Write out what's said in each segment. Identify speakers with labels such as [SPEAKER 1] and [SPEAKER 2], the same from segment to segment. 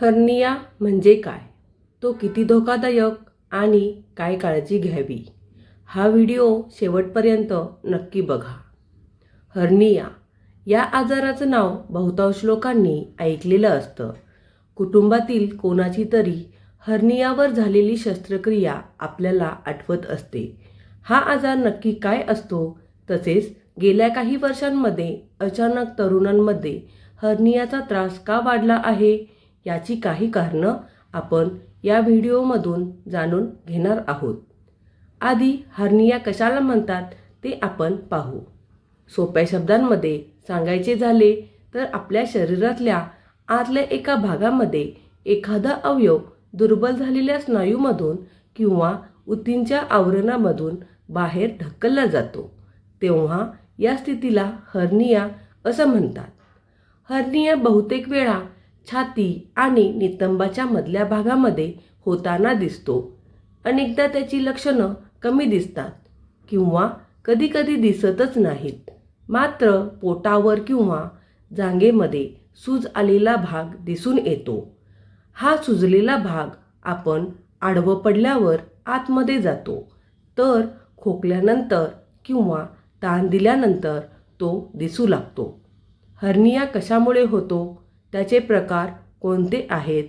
[SPEAKER 1] Hernia म्हणजे काय? तो किती धोकादायक आणि काय काळजी घ्यावी? हा व्हिडिओ शेवटपर्यंत नक्की बघा. हर्निया या आजाराचं नाव बहुतांश लोकांनी ऐकलेलं असतं. कुटुंबातील कोणाची तरी हर्नियावर झालेली शस्त्रक्रिया आपल्याला आठवत असते. हा आजार नक्की काय असतो? तसेच गेल्या काही वर्षांमध्ये अचानक तरुणांमध्ये हर्नियाचा त्रास का वाढला आहे? याची काही कारणं आपण या व्हिडिओमधून जाणून घेणार आहोत. आधी हर्निया कशाला म्हणतात ते आपण पाहू. सोप्या शब्दांमध्ये सांगायचे झाले तर आपल्या शरीरातल्या आतल्या एका भागामध्ये एखादा अवयव दुर्बल झालेल्या स्नायूमधून किंवा ऊतींच्या आवरणामधून बाहेर ढकलला जातो. तेव्हा या स्थितीला हर्निया असं म्हणतात. हर्निया बहुतेक वेळा छाती आणि नितंबाच्या मधल्या भागामध्ये होताना दिसतो. अनेकदा त्याची लक्षणं कमी दिसतात किंवा कधीकधी दिसतच नाहीत. मात्र पोटावर किंवा जांगेमध्ये सूज आलेला भाग दिसून येतो. हा सुजलेला भाग आपण आडवं पडल्यावर आतमध्ये जातो. तर खोकल्यानंतर किंवा ताण दिल्यानंतर तो दिसू लागतो. हर्निया कशामुळे होतो? त्याचे प्रकार कोणते आहेत?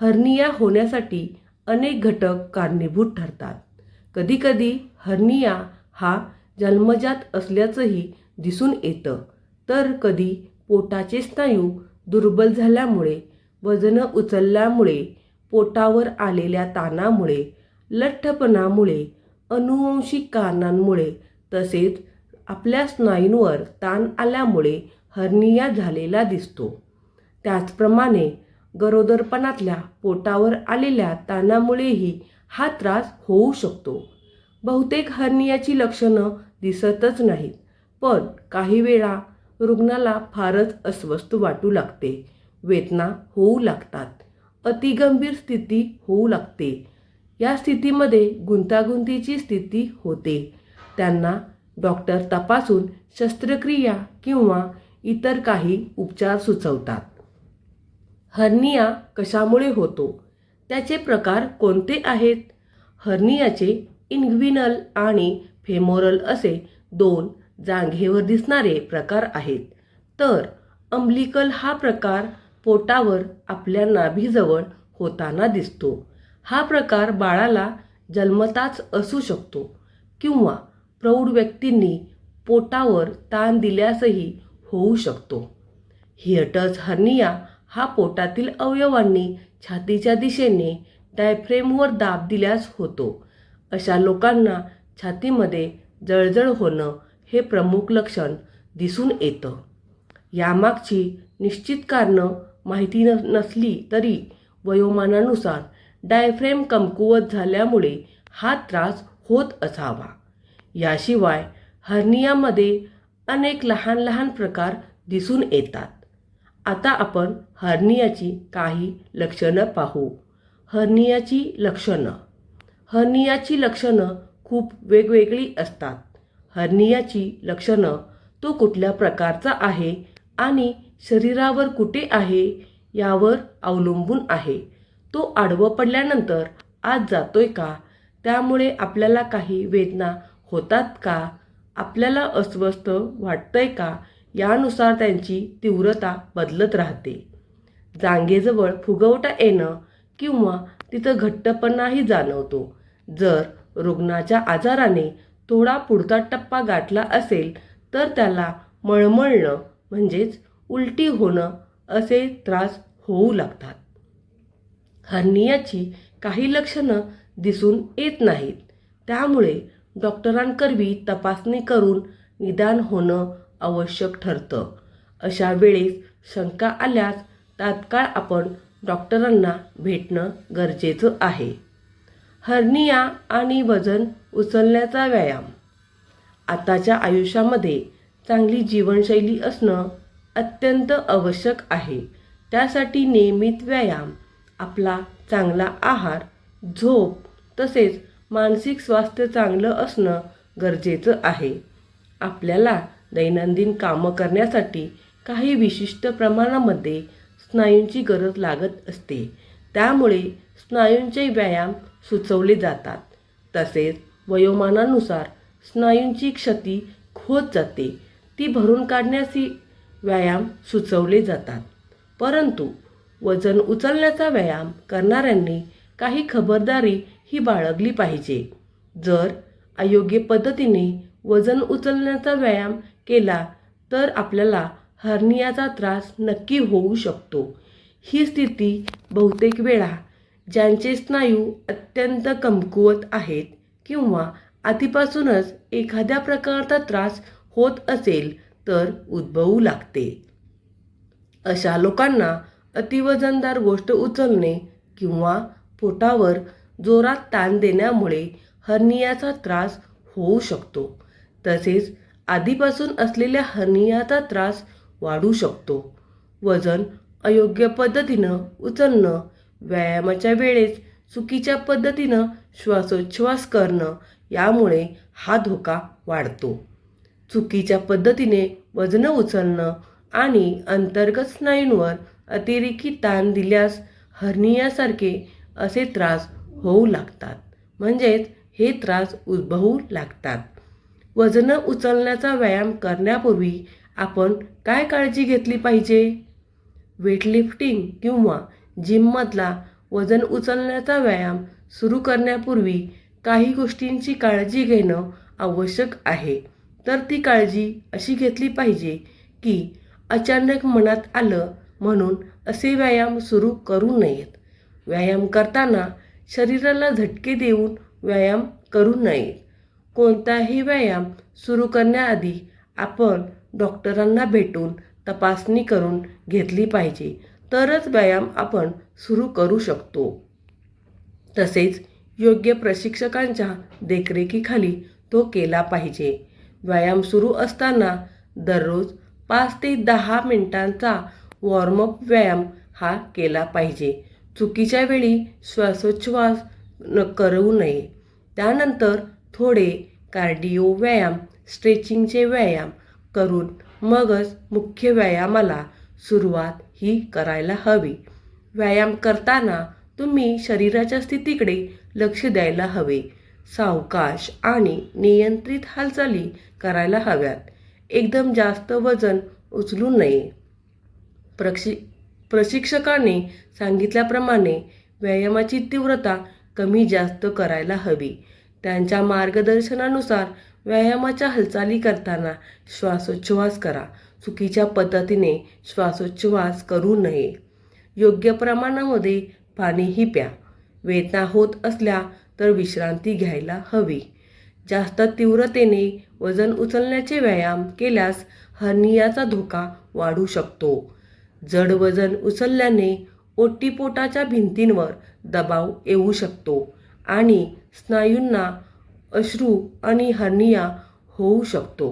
[SPEAKER 1] हर्निया होण्यासाठी अनेक घटक कारणीभूत ठरतात. कधीकधी हर्निया हा जन्मजात असल्याचंही दिसून येतं. तर कधी पोटाचे स्नायू दुर्बल झाल्यामुळे वजनं उचलल्यामुळे पोटावर आलेल्या ताणामुळे लठ्ठपणामुळे अनुवंशिक कारणांमुळे तसेच आपल्या स्नायूंवर ताण आल्यामुळे हर्निया झालेला दिसतो. त्याचप्रमाणे गरोदरपणातल्या पोटावर आलेल्या ताणामुळेही हा त्रास होऊ शकतो. बहुतेक हर्नियाची लक्षणं दिसतच नाहीत पण काही वेळा रुग्णाला फारच अस्वस्थ वाटू लागते वेदना होऊ लागतात अतिगंभीर स्थिती होऊ लागते. या स्थितीमध्ये गुंतागुंतीची स्थिती होते. त्यांना डॉक्टर तपासून शस्त्रक्रिया किंवा इतर काही उपचार सुचवतात. हर्निया कशामुळे होतो? त्याचे प्रकार कोणते आहेत? हर्नियाचे इन्ग्विनल आणि फेमोरल असे दोन जांघेवर दिसणारे प्रकार आहेत. तर अम्लिकल हा प्रकार पोटावर आपल्या नाभीजवळ होताना दिसतो. हा प्रकार बाळाला जन्मताच असू शकतो किंवा प्रौढ व्यक्तींनी पोटावर ताण दिल्यासही होऊ शकतो. हिअटस हर्निया हा पोटातील अवयवांनी छातीच्या दिशेने डायफ्रेमवर दाब दिल्यास होतो. अशा लोकांना छातीमध्ये जळजळ होणं हे प्रमुख लक्षण दिसून येतं. यामागची निश्चित कारणं माहिती न नसली तरी वयोमानानुसार डायफ्रेम कमकुवत झाल्यामुळे हा त्रास होत असावा. याशिवाय हर्नियामध्ये अनेक लहान लहान प्रकार दिसून येतात. आता आपण हर्नियाची काही लक्षणं पाहू. हर्नियाची लक्षणं. हर्नियाची लक्षणं खूप वेगवेगळी असतात. हर्नियाची लक्षणं तो कुठल्या प्रकारचा आहे आणि शरीरावर कुठे आहे यावर अवलंबून आहे. तो आडवं पडल्यानंतर आज जातोय का? त्यामुळे आपल्याला काही वेदना होतात का? आपल्याला अस्वस्थ वाटतंय का? यानुसार त्यांची तीव्रता बदलत राहते. जांगेजवळ फुगवटा येणं किंवा तिथं घट्टपणाही जाणवतो. जर रुग्णाच्या आजाराने थोडा पुढचा टप्पा गाठला असेल तर त्याला मळमळणं म्हणजेच उलटी होणं असे त्रास होऊ लागतात. हर्नियाची काही लक्षणं दिसून येत नाहीत. त्यामुळे डॉक्टरांकरवी तपासणी करून निदान होणं आवश्यक ठरतं. अशा वेळेस शंका आल्यास तात्काळ आपण डॉक्टरांना भेटणं गरजेचं आहे. हर्निया आणि वजन उचलण्याचा व्यायाम. आताच्या आयुष्यामध्ये चांगली जीवनशैली असणं अत्यंत आवश्यक आहे. त्यासाठी नियमित व्यायाम आपला चांगला आहार झोप तसेच मानसिक स्वास्थ्य चांगलं असणं गरजेचं आहे. आपल्याला दैनंदिन कामं करण्यासाठी काही विशिष्ट प्रमाणामध्ये स्नायूंची गरज लागत असते. त्यामुळे स्नायूंचे व्यायाम सुचवले जातात. तसेच वयोमानानुसार स्नायूंची क्षती होत जाते. ती भरून काढण्याची व्यायाम सुचवले जातात. परंतु वजन उचलण्याचा व्यायाम करणाऱ्यांनी काही खबरदारी ही बाळगली पाहिजे. जर अयोग्य पद्धतीने वजन उचलण्याचा व्यायाम केला तर आपल्याला हर्नियाचा त्रास नक्की होऊ शकतो. ही स्थिती बहुतेक वेळा ज्यांचे स्नायू अत्यंत कमकुवत आहेत किंवा आधीपासूनच एखाद्या प्रकारचा त्रास होत असेल तर उद्भवू लागते. अशा लोकांना अतिवजनदार गोष्ट उचलणे किंवा पोटावर जोरात ताण देण्यामुळे हर्नियाचा त्रास होऊ शकतो. तसेच आधीपासून असलेल्या हर्नियाचा त्रास वाढू शकतो. वजन अयोग्य पद्धतीनं उचलणं व्यायामाच्या वेळेस चुकीच्या पद्धतीनं श्वासोच्छ्वास करणं यामुळे हा धोका वाढतो. चुकीच्या पद्धतीने वजनं उचलणं आणि अंतर्गत स्नायूंवर अतिरेकी ताण दिल्यास हर्नियासारखे असे त्रास होऊ लागतात. म्हणजेच हे त्रास उद्भवू लागतात. वजनं उचलण्याचा व्यायाम करण्यापूर्वी आपण काय काळजी घेतली पाहिजे? वेटलिफ्टिंग किंवा जिममधला वजन उचलण्याचा व्यायाम सुरू करण्यापूर्वी काही गोष्टींची काळजी घेणं आवश्यक आहे. तर ती काळजी अशी घेतली पाहिजे की अचानक मनात आलं म्हणून असे व्यायाम सुरू करू नयेत. व्यायाम करताना शरीराला झटके देऊन व्यायाम करू नयेत. कोणताही व्यायाम सुरू करण्याआधी आपण डॉक्टरांना भेटून तपासणी करून घेतली पाहिजे. तरच व्यायाम आपण सुरू करू शकतो. तसेच योग्य प्रशिक्षकांच्या देखरेखीखाली तो केला पाहिजे. व्यायाम सुरू असताना दररोज पाच ते दहा मिनिटांचा वॉर्मअप व्यायाम हा केला पाहिजे. चुकीच्या वेळी श्वासोच्छ्वास न करू नये. त्यानंतर थोडे कार्डिओ व्यायाम स्ट्रेचिंगचे व्यायाम करून मगच मुख्य व्यायामाला सुरुवात ही करायला हवी. व्यायाम करताना तुम्ही शरीराच्या स्थितीकडे लक्ष द्यायला हवे. सावकाश आणि नियंत्रित हालचाली करायला हव्यात. एकदम जास्त वजन उचलू नये. प्रक्षि प्रशिक्षकाने सांगितल्याप्रमाणे व्यायामाची तीव्रता कमी जास्त करायला हवी. त्यांच्या मार्गदर्शनानुसार व्यायामाच्या हालचाली करताना श्वासोच्छ्वास करा. चुकीच्या पद्धतीने श्वासोच्छ्वास करू नये. योग्य प्रमाणामध्ये पाणीही प्या. वेदना होत असल्या तर विश्रांती घ्यायला हवी. जास्त तीव्रतेने वजन उचलण्याचे व्यायाम केल्यास हर्नियाचा धोका वाढू शकतो. जड वजन उचलल्याने ओटीपोटाच्या भिंतींवर दबाव येऊ शकतो. आणि स्नायूंना अश्रू आणि हर्निया होऊ शकतो.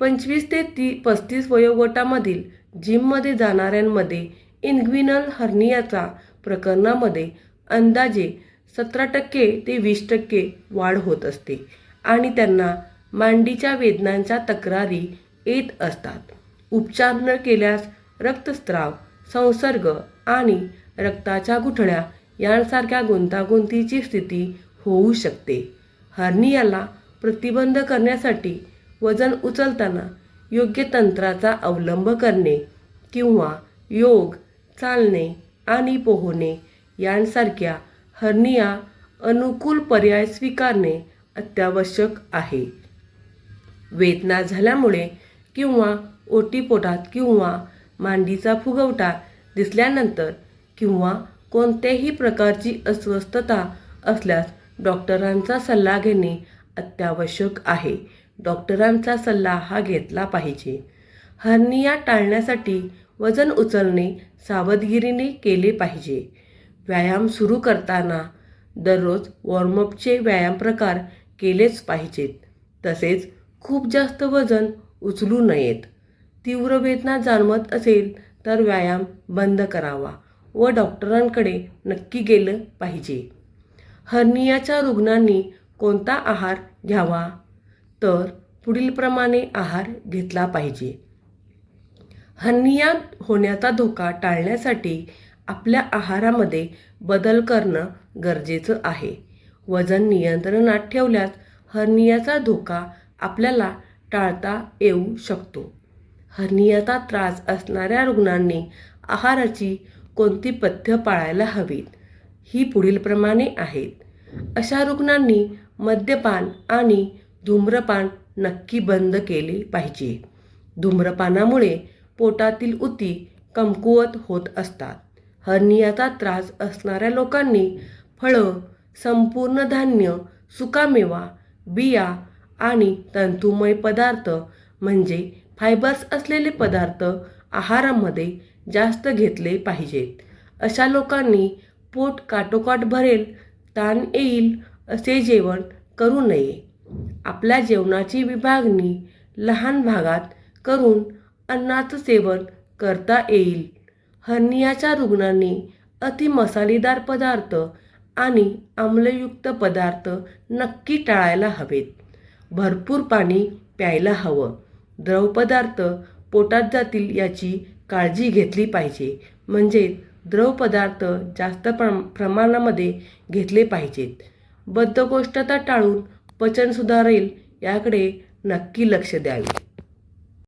[SPEAKER 1] पंचवीस ते ती पस्तीस वयोगटामधील जिममध्ये जाणाऱ्यांमध्ये इन्ग्विनल हर्नियाचा प्रकरणामध्ये अंदाजे सतरा टक्के ते वीस टक्के वाढ होत असते आणि त्यांना मांडीच्या वेदनांच्या तक्रारी येत असतात. उपचार न केल्यास रक्तस्राव संसर्ग आणि रक्ताच्या गुठळ्या यांसारख्या गुंतागुंतीची स्थिती होऊ शकते. हर्नियाला प्रतिबंध करण्यासाठी वजन उचलताना योग्य तंत्राचा अवलंब करणे किंवा योग चालणे आणि पोहणे यांसारख्या हर्निया अनुकूल पर्याय स्वीकारणे अत्यावश्यक आहे. वेदना झाल्यामुळे किंवा ओटीपोटात किंवा मांडीचा फुगवटा दिसल्यानंतर किंवा कोणत्याही प्रकारची अस्वस्थता असल्यास डॉक्टरांचा सल्ला घेणे अत्यावश्यक आहे. डॉक्टरांचा सल्ला हा घेतला पाहिजे. हर्निया टाळण्यासाठी वजन उचलणे सावधगिरीने केले पाहिजे. व्यायाम सुरू करताना दररोज वॉर्मअपचे व्यायाम प्रकार केलेच पाहिजेत. तसेच खूप जास्त वजन उचलू नयेत. तीव्र वेदना जाणवत असेल तर व्यायाम बंद करावा. व डॉक्टरांकडे नक्की गेलं पाहिजे. हर्नियाच्या रुग्णांनी कोणता आहार घ्यावा? तर पुढीलप्रमाणे आहार घेतला पाहिजे. हर्निया होण्याचा धोका टाळण्यासाठी आपल्या आहारामध्ये बदल करणं गरजेचं आहे. वजन नियंत्रणात ठेवल्यास हर्नियाचा धोका आपल्याला टाळता येऊ शकतो. हर्नियाचा त्रास असणाऱ्या रुग्णांनी आहाराची कोणती पथ्य पाळायला हवीत? ही पुढीलप्रमाणे आहेत. अशा रुग्णांनी मद्यपान आणि धूम्रपान नक्की बंद केले पाहिजे. धूम्रपानामुळे पोटातील उती कमकुवत होत असतात. हर्नियाचा त्रास असणाऱ्या लोकांनी फळं संपूर्ण धान्य सुकामेवा बिया आणि तंतुमय पदार्थ म्हणजे फायबर्स असलेले पदार्थ आहारामध्ये जास्त घेतले पाहिजेत अशा लोकांनी पोट काटोकाट भरेल ताण येईल असे जेवण करू नये. आपल्या जेवणाची विभागणी लहान भागात करून अन्नाचं सेवन करता येईल. हर्नियाच्या रुग्णांनी अति मसालेदार पदार्थ आणि आम्लयुक्त पदार्थ नक्की टाळायला हवेत. भरपूर पाणी प्यायला हवं. द्रवपदार्थ पोटात जातील याची काळजी घेतली पाहिजे. म्हणजे द्रवपदार्थ जास्त प्रम प्रमाणामध्ये घेतले पाहिजेत. बद्धकोष्ठता टाळून पचन सुधारेल याकडे नक्की लक्ष द्यावे.